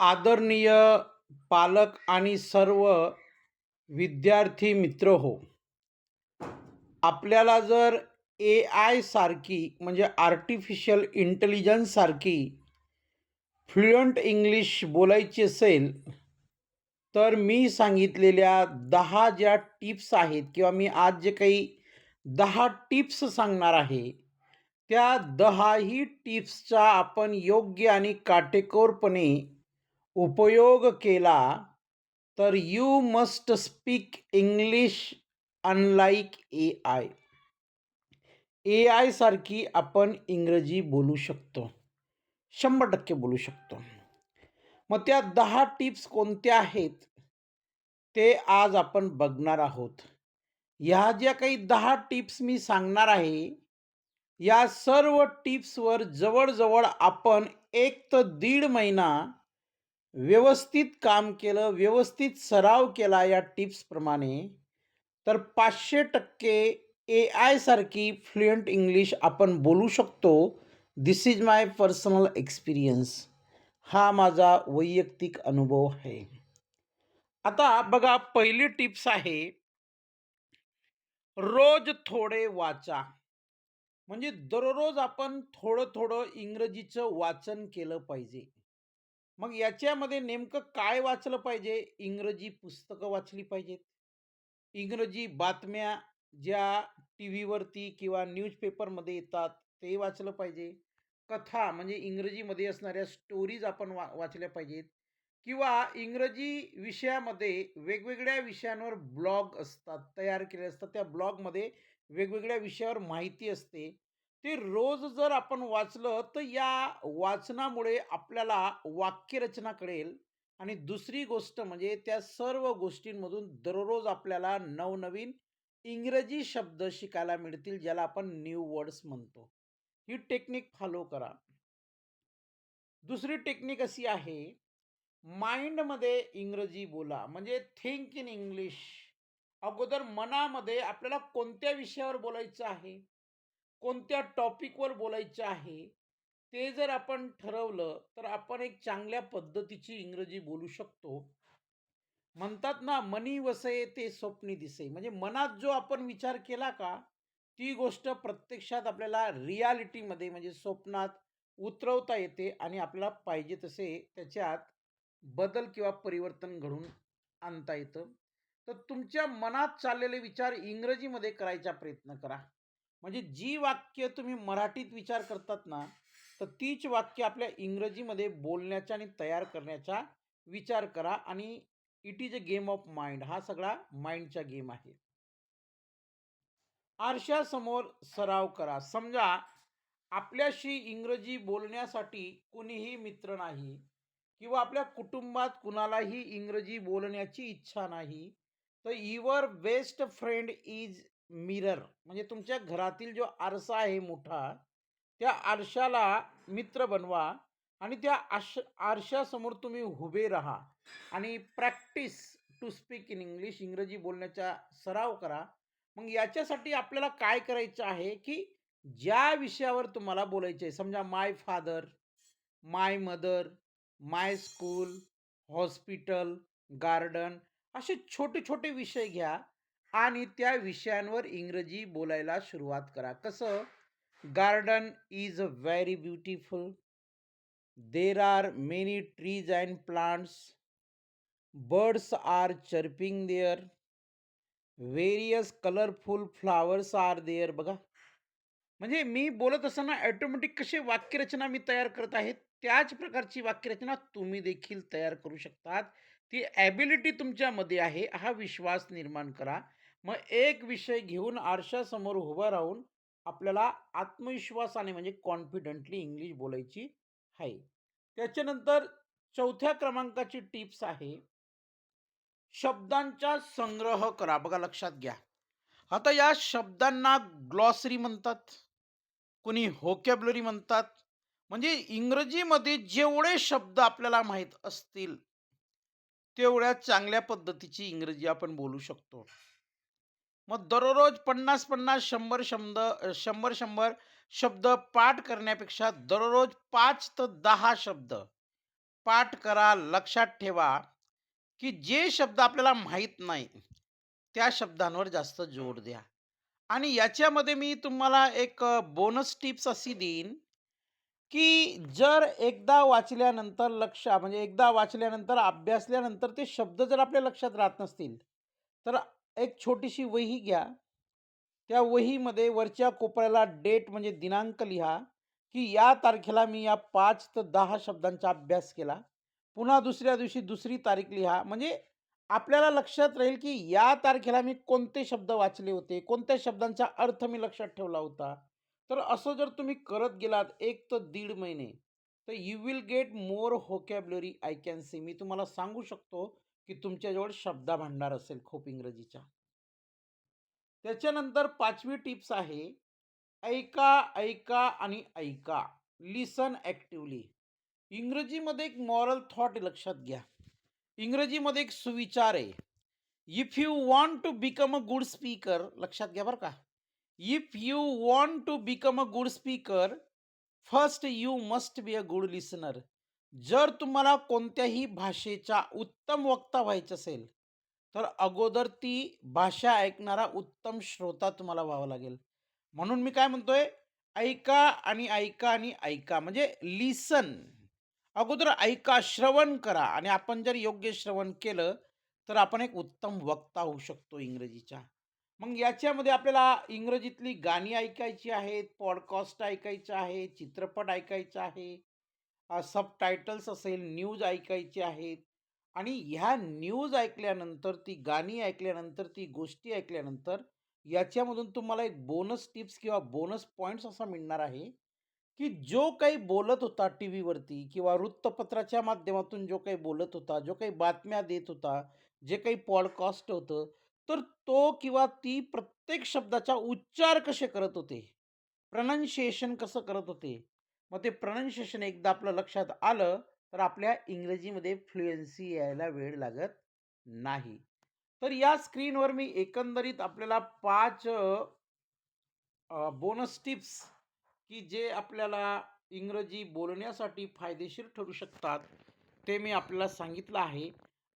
आदरणीय पालक आणि सर्व विद्यार्थी मित्र हो. आपल्याला जर ए आय सारखी म्हणजे आर्टिफिशियल इंटेलिजन्ससारखी फ्लुएंट इंग्लिश बोलायची असेल तर मी सांगितलेल्या दहा ज्या टिप्स आहेत किंवा मी आज जे काही दहा टिप्स सांगणार आहे त्या दहाही टिप्सचा आपण योग्य आणि काटेकोरपणे उपयोग केला तर you must speak English unlike A I A आयसारखी आपण इंग्रजी बोलू शकतो. शंभर टक्के बोलू शकतो. मग त्या दहा टिप्स कोणत्या आहेत? ते आज आपण बघणार आहोत. ह्या ज्या काही दहा टिप्स मी सांगणार आहे या सर्व टिप्सवर जवळजवळ आपण एक तर दीड महिना व्यवस्थित काम केलं व्यवस्थित सराव केला या टिप्सप्रमाणे तर पाचशे टक्के ए आयसारखी फ्लुएंट इंग्लिश आपण बोलू शकतो. This is my personal experience हा माझा वैयक्तिक अनुभव आहे. आता बघा पहिली टिप्स आहे रोज थोडे वाचा. म्हणजे दररोज आपण थोडं थोडं इंग्रजीचं वाचन केलं पाहिजे. मग याच्यामध्ये नेमकं काय वाचलं पाहिजे? इंग्रजी पुस्तकं वाचली पाहिजेत. इंग्रजी बातम्या ज्या टी व्हीवरती किंवा न्यूजपेपरमध्ये येतात ते वाचलं पाहिजे. कथा म्हणजे इंग्रजीमध्ये असणाऱ्या स्टोरीज आपण वा वाचल्या पाहिजेत. किंवा इंग्रजी विषयामध्ये वेगवेगळ्या विषयांवर ब्लॉग असतात तयार केले असतात. त्या ब्लॉगमध्ये वेगवेगळ्या विषयावर माहिती असते. ते रोज जर आपण वाचलं तर या वाचनामुळे आपल्याला वाक्यरचना कळेल. आणि दुसरी गोष्ट म्हणजे त्या सर्व गोष्टींमधून दररोज आपल्याला नवनवीन इंग्रजी शब्द शिकायला मिळतील ज्याला आपण न्यू वर्ड्स म्हणतो. ही टेक्निक फॉलो करा. दुसरी टेक्निक अशी आहे माइंडमध्ये इंग्रजी बोला. म्हणजे थिंक इन इंग्लिश. अगोदर मनामध्ये आपल्याला कोणत्या विषयावर बोलायचं आहे? कोणत्या टॉपिकवर बोलायचं आहे? ते जर आपण ठरवलं तर आपण एक चांगल्या पद्धतीची इंग्रजी बोलू शकतो. म्हणतात ना मनी वसये ते स्वप्नी दिसे. म्हणजे मनात जो आपण विचार केला का ती गोष्ट प्रत्यक्षात आपल्याला रियालिटीमध्ये म्हणजे स्वप्नात उतरवता येते आणि आपल्याला पाहिजे तसे त्याच्यात बदल किंवा परिवर्तन घडून आणता येतं. तर तुमच्या मनात चाललेले विचार इंग्रजीमध्ये करायचा प्रयत्न करा. म्हणजे जी वाक्य तुम्ही मराठीत विचार करतात ना तर तीच वाक्य आपल्या इंग्रजीमध्ये बोलण्याचा आणि तयार करण्याचा विचार करा आणि it is a game of mind हा सगळा माइंडचा गेम आहे. आरशासमोर सराव करा. समजा आपल्याशी इंग्रजी बोलण्यासाठी कुणीही मित्र नाही किंवा आपल्या कुटुंबात कुणालाही इंग्रजी बोलण्याची इच्छा नाही तर your best friend is mirror. म्हणजे तुमच्या घरातील जो आरसा आहे मोठा त्या आरशाला मित्र बनवा आणि त्या आश आरशासमोर तुम्ही उभे राहा आणि practice to speak in English इंग्रजी बोलण्याचा सराव करा. मग याच्यासाठी आपल्याला काय करायचं आहे की ज्या विषयावर तुम्हाला बोलायचं आहे समजा my father my mother my school hospital garden असे छोटे छोटे विषय घ्या आणि त्या विषयांवर इंग्रजी बोलायला सुरुवात करा. कसं? Garden is a very beautiful. There are many trees and plants. Birds are chirping there. Various colourful flowers are there. बघा. म्हणजे मी बोलत असताना ॲटोमॅटिक कसे वाक्यरचना मी तयार करत आहे त्याच प्रकारची वाक्यरचना तुम्ही देखील तयार करू शकतात. ती ॲबिलिटी तुमच्यामध्ये आहे हा विश्वास निर्माण करा. मग एक विषय घेऊन आरशासमोर उभं राहून आपल्याला आत्मविश्वासाने म्हणजे कॉन्फिडंटली इंग्लिश बोलायची आहे. त्याच्यानंतर चौथ्या क्रमांकाची टिप्स आहे. शब्दांचा संग्रह करा. बघा लक्षात घ्या. आता या शब्दांना ग्लॉसरी म्हणतात. कोणी होकॅबलरी म्हणतात. म्हणजे इंग्रजीमध्ये जेवढे शब्द आपल्याला माहीत असतील तेवढ्या चांगल्या पद्धतीची इंग्रजी आपण बोलू शकतो मग दररोज पन्नास पन्नास शंभर शब्द शंभर शंभर शब्द पाठ करण्यापेक्षा दररोज पाच ते दहा शब्द पाठ करा, लक्षात ठेवा, की जे शब्द आपल्याला माहीत नाही, त्या शब्दांवर जास्त जोर द्या. आणि याच्यामध्ये मी तुम्हाला एक बोनस टिप्स अशी देईन, की जर एकदा वाचल्यानंतर लक्ष म्हणजे एकदा वाचल्यानंतर, अभ्यासल्यानंतर ते शब्द जर आपल्या लक्षात राहत नसतील, तर एक छोटीशी वही घ्या. त्या वहीमध्ये वरच्या कोपऱ्याला डेट म्हणजे दिनांक लिहा, की या तारखेला मी या पाच ते दहा शब्दांचा अभ्यास केला. पुन्हा दुसऱ्या दिवशी दुसरी तारीख लिहा. म्हणजे आपल्याला लक्षात राहील, की या तारखेला मी कोणते शब्द वाचले होते, कोणत्या शब्दांचा अर्थ मी लक्षात ठेवला होता. तर असं जर तुम्ही करत गेलात एक तर दीड महिने, तर you will get more vocabulary I can see मी तुम्हाला सांगू शकतो, की तुमच्याजवळ शब्दभांडार असेल खूप इंग्रजीचा. त्याच्यानंतर पाचवी टिप्स आहे, ऐका, ऐका आणि ऐका. लिसन ॲक्टिवली इंग्रजीमध्ये एक मॉरल थॉट लक्षात घ्या. इंग्रजीमध्ये एक सुविचार आहे. If you want to become a good speaker लक्षात घ्या बरं का. If you want to become a good speaker, first you must be a good listener. जर तुम्हाला कोणत्याही भाषेचा उत्तम वक्ता व्हायचं असेल, तर अगोदर ती भाषा ऐकणारा उत्तम श्रोता तुम्हाला व्हावं लागेल. म्हणून मी काय म्हणतोय, ऐका आणि ऐका आणि ऐका म्हणजे लिसन. अगोदर ऐका, श्रवण करा आणि आपण जर योग्य श्रवण केलं, तर आपण एक उत्तम वक्ता होऊ शकतो इंग्रजीच्या मग याच्यामध्ये आपल्याला इंग्रजीतली गाणी ऐकायची आहेत, पॉडकास्ट ऐकायचं आहे, चित्रपट ऐकायचा आहे, सब सबटायटल्स असेल, न्यूज ऐकायची आहेत. आणि ह्या न्यूज ऐकल्यानंतर, ती गाणी ऐकल्यानंतर, ती गोष्टी ऐकल्यानंतर याच्यामधून तुम्हाला एक बोनस टिप्स किंवा बोनस पॉईंट्स असा मिळणार आहे, की जो काही बोलत होता टी व्हीवरती किंवा वृत्तपत्राच्या माध्यमातून जो काही बोलत होता, जो काही बातम्या देत होता, जे काही पॉडकास्ट होतं, तर तो किंवा ती प्रत्येक शब्दाचा उच्चार कसे करत होते, प्रनन्शिएशन कसं करत होते. मग ते प्रनन्शिएशन एकदा आपल्या लक्षात आलं, तर आपल्या इंग्रजीमध्ये फ्लुएन्सी यायला वेळ लागत नाही. तर या स्क्रीनवर मी एकंदरीत आपल्याला पाच बोनस टिप्स, की जे आपल्याला इंग्रजी बोलण्यासाठी फायदेशीर ठरू शकतात, ते मी आपल्याला सांगितलं आहे.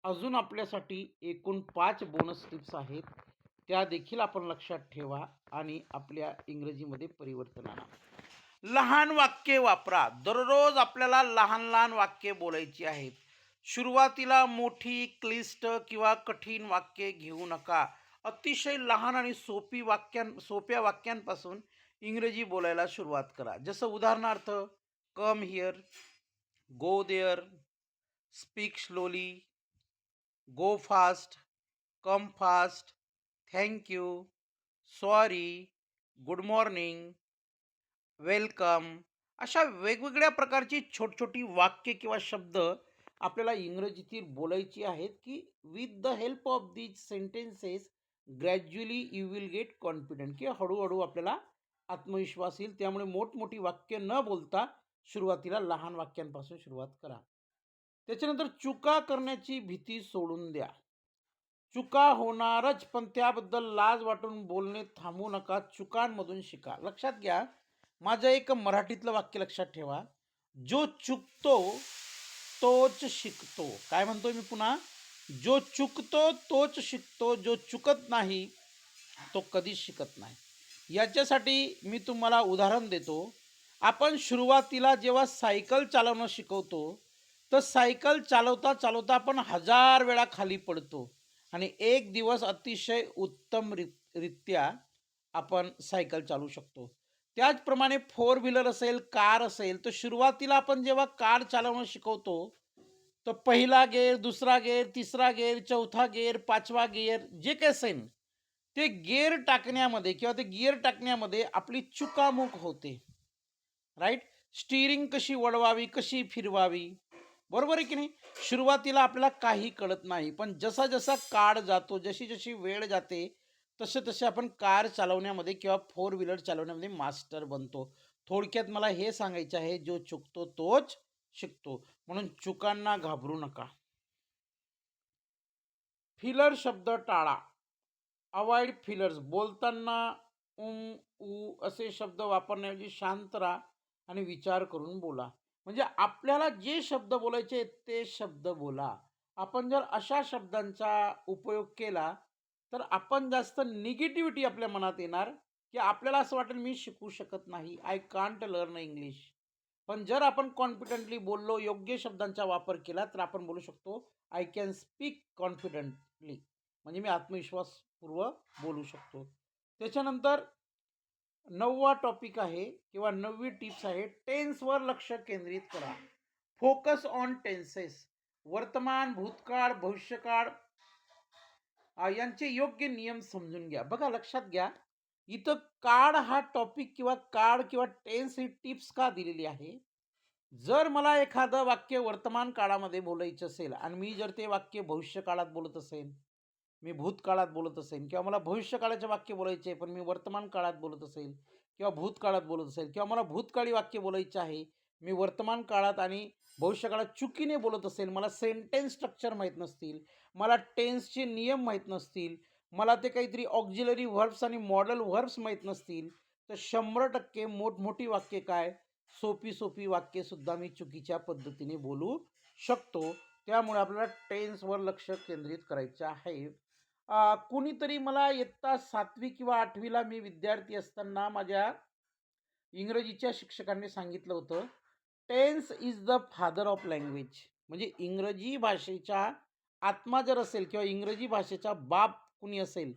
अजून आपल्यासाठी एकूण पाच बोनस टिप्स आहेत. त्या देखील आपण लक्षात ठेवा आणि आपल्या इंग्रजीमध्ये परिवर्तन आणा. लहान वाक्ये वापरा. दररोज आपल्याला लहान-लहान वाक्ये बोलायची आहेत. सुरुवातीला मोठी, क्लिष्ट किंवा कठीण वाक्ये घेऊ नका. अतिशय लहान आणि सोपी वाक्यां सोप्या वाक्यांपासून इंग्रजी बोलायला सुरुवात करा. जसं उदाहरणार्थ, come here, go there, speak slowly, go fast, come fast, thank you, sorry, good morning, welcome. अशा वेगवेगळ्या प्रकारची छोटी-छोटी वाक्य किंवा शब्द आपल्याला इंग्रजीतील बोलायची आहेत, की with the help of these sentences gradually you will get confident किंवा हळूहळू आपल्याला आत्मविश्वास येईल. त्यामुळे मोठमोठी वाक्य न बोलता सुरुवातीला लहान वाक्यांपासून सुरुवात करा. त्याच्यानंतर चुका करण्याची भीती सोडून द्या. चुका होणारच, पण त्याबद्दल लाज वाटून बोलणे थांबू नका. चुकांमधून शिका. लक्षात घ्या, माझं एक मराठीतलं वाक्य लक्षात ठेवा. जो चुकतो तोच शिकतो. काय म्हणतो मी पुन्हा? जो चुकतो तोच शिकतो. जो चुकत नाही, तो कधीच शिकत नाही. याच्यासाठी मी तुम्हाला उदाहरण देतो. आपण सुरुवातीला जेव्हा सायकल चालवणं शिकवतो, तर सायकल चालवता-चालवता आपण हजार वेळा खाली पडतो आणि एक दिवस अतिशय उत्तम रित रित्या आपण सायकल चालवू शकतो. त्याचप्रमाणे फोर व्हीलर असेल, कार असेल, तर सुरुवातीला आपण जेव्हा कार चालवणं शिकवतो, तर पहिला गेअर दुसरा गेअर तिसरा गेअर चौथा गेअर पाचवा गेअर जे काही असेल, ते गेअर टाकण्यामध्ये किंवा ते गिअर टाकण्यामध्ये आपली चुकामुक होते. राईट स्टिअरिंग कशी वळवावी, कशी फिरवावी, बरोबर आहे की नाही? सुरुवातीला आपल्याला काही कळत नाही. पण जसा-जसा काळ जातो, जशी-जशी वेळ जाते, तसे-तसे आपण कार चालवण्यामध्ये किंवा फोर व्हीलर चालवण्यामध्ये मास्टर बनतो. थोडक्यात मला हे सांगायचं आहे, जो चुकतो तोच शिकतो. म्हणून चुकांना घाबरू नका. फिलर शब्द टाळा. Avoid fillers. बोलताना उम उ असे शब्द वापरण्याऐवजी शांत राहा आणि विचार करून बोला. म्हणजे आपल्याला जे शब्द बोलायचे ते शब्द बोला. आपण जर अशा शब्दांचा उपयोग केला, तर आपण जास्त निगेटिव्हिटी आपल्या मनात येणार, की आपल्याला असं वाटेल मी शिकू शकत नाही. I can't learn English. पण जर आपण कॉन्फिडंटली बोललो, योग्य शब्दांचा वापर केला, तर आपण बोलू शकतो आय कॅन स्पीक कॉन्फिडंटली म्हणजे मी आत्मविश्वासपूर्वक बोलू शकतो. त्याच्यानंतर नववा टॉपिक आहे किंवा नववी टिप्स आहे टेन्सवर लक्ष केंद्रित करा. Focus on tenses. वर्तमान, भूतकाळ, भविष्यकाळ यांचे योग्य नियम समजून घ्या. बघा लक्षात घ्या, इथं काळ हा टॉपिक किंवा काळ किंवा टेन्स ही टिप्स का दिलेली आहे? जर मला एखादं वाक्य वर्तमान काळामध्ये बोलायचं असेल आणि मी जर ते वाक्य भविष्यकाळात बोलत असेल मी भूतकाळात बोलत असेन किंवा मला भविष्यकाळाचे वाक्य बोलायचे आहे, पण मी वर्तमान काळात बोलत असेल किंवा भूतकाळात बोलत असेल किंवा मला भूतकाळी वाक्य बोलायचे आहे, मी वर्तमान काळात आणि भविष्यकाळात चुकीने बोलत असेल, मला सेंटेन्स स्ट्रक्चर माहीत नसतील, मला टेन्सचे नियम माहीत नसतील, मला ते काहीतरी ऑक्झिलरी व्हर्ब्स आणि मॉडल व्हर्ब्स माहीत नसतील, तर 100% मोठमोठी वाक्य काय, सोपी-सोपी वाक्यसुद्धा मी चुकीच्या पद्धतीने बोलू शकतो. त्यामुळे आपल्याला टेन्सवर लक्ष केंद्रित करायचं आहे. कुणीतरी मला इयत्ता सातवी किंवा आठवीला मी विद्यार्थी असताना माझ्या इंग्रजीच्या शिक्षकांनी सांगितलं होतं, tense is the father of language. म्हणजे इंग्रजी भाषेचा आत्मा जर असेल किंवा इंग्रजी भाषेचा बाप कुणी असेल,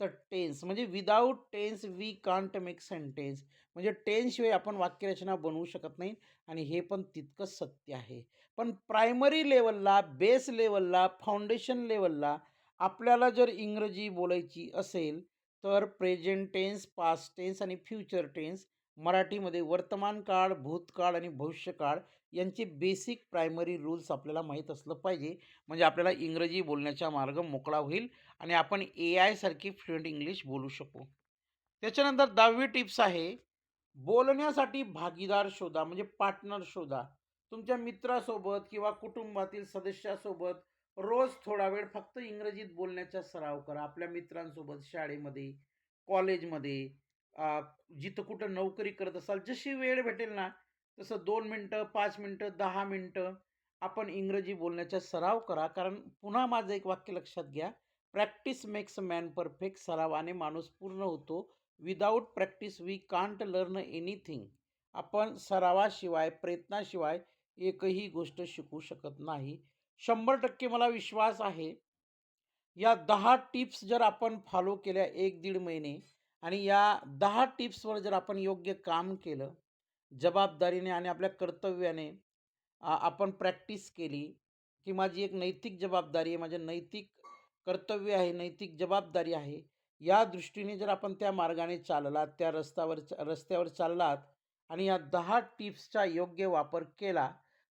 तर टेन्स. म्हणजे without tense we can't make sentence. म्हणजे टेन्सशिवाय आपण वाक्यरचना बनवू शकत नाही आणि हे पण तितकंच सत्य आहे. पण प्रायमरी लेवलला बेस लेवलला फाउंडेशन लेवलला आपल्याला जर इंग्रजी बोलायची असेल, तर प्रेझेंट टेन्स, पास्ट टेन्स आणि फ्युचर टेन्स मराठीमध्ये वर्तमान काळ, भूतकाळ आणि भविष्यकाळ यांचे बेसिक प्रायमरी रूल्स आपल्याला माहीत असलं पाहिजे. म्हणजे आपल्याला इंग्रजी बोलण्याचा मार्ग मोकळा होईल आणि आपण ए आयसारखी फ्लुएंट इंग्लिश बोलू शकू. त्याच्यानंतर 10वी टिप्स आहे, बोलण्यासाठी भागीदार शोधा म्हणजे पार्टनर शोधा. तुमच्या मित्रासोबत किंवा कुटुंबातील सदस्यासोबत रोज थोडा वेळ फक्त इंग्रजीत बोलण्याचा सराव करा. आपल्या मित्रांसोबत शाळेमध्ये, कॉलेजमध्ये, जिथं कुठं नोकरी करत असाल, जशी वेळ भेटेल ना, तसं दोन मिनटं पाच मिनटं दहा मिनटं आपण इंग्रजी बोलण्याचा सराव करा. कारण पुन्हा माझं एक वाक्य लक्षात घ्या, प्रॅक्टिस मेक्स मॅन परफेक्ट. सरावाने माणूस पूर्ण होतो. Without practice we can't learn anything. आपण सरावाशिवाय, प्रयत्नाशिवाय एकही गोष्ट शिकू शकत नाही. 100% मला विश्वास आहे, या दहा टिप्स जर आपण फॉलो केल्या एक दीड महिने आणि या दहा टिप्सवर जर आपण योग्य काम केलं, जबाबदारीने आणि आपल्या कर्तव्याने आपण प्रॅक्टिस केली, की माझी एक नैतिक जबाबदारी आहे, माझं नैतिक कर्तव्य आहे, नैतिक जबाबदारी आहे. या दृष्टीने जर आपण त्या मार्गाने चाललात, त्या रस्त्यावर रस्त्यावर चाललात आणि या दहा टिप्सचा योग्य वापर केला,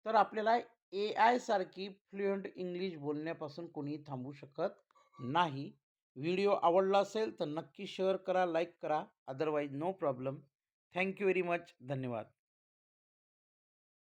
तर आपल्याला ए आयसारखी फ्लुएंट इंग्लिश बोलण्यापासून कोणी थांबू शकत नाही. व्हिडिओ आवडला असेल तर नक्की शेअर करा, लाईक करा. Otherwise no problem. Thank you very much. धन्यवाद.